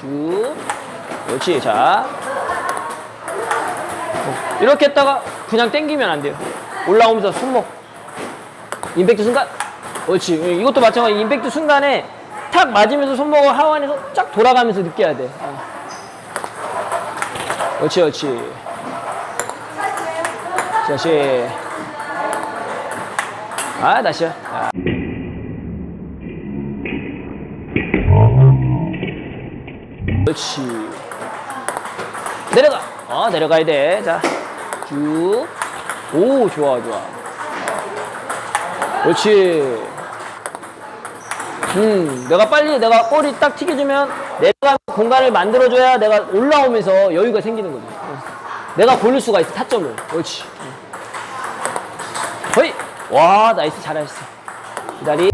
쭉. 그렇지. 자. 이렇게 했다가 그냥 당기면 안 돼요. 올라오면서 손목. 임팩트 순간. 그렇지. 이것도 마찬가지. 임팩트 순간에 탁 맞으면서 손목을 하완해서 쫙 돌아가면서 느껴야 돼. 아. 그렇지, 그렇지. 다시. 아, 다시요. 아. 그렇지. 내려가. 어, 내려가야 돼. 자, 쭉. 오, 좋아, 좋아. 그렇지. 음, 내가 빨리 내가 꼬리 딱 튀겨주면 내가 공간을 만들어줘야 내가 올라오면서 여유가 생기는 거지. 어. 내가 고를 수가 있어, 타점을. 그렇지. 어. 허이! 와, 나이스, 잘하셨어. 기다리.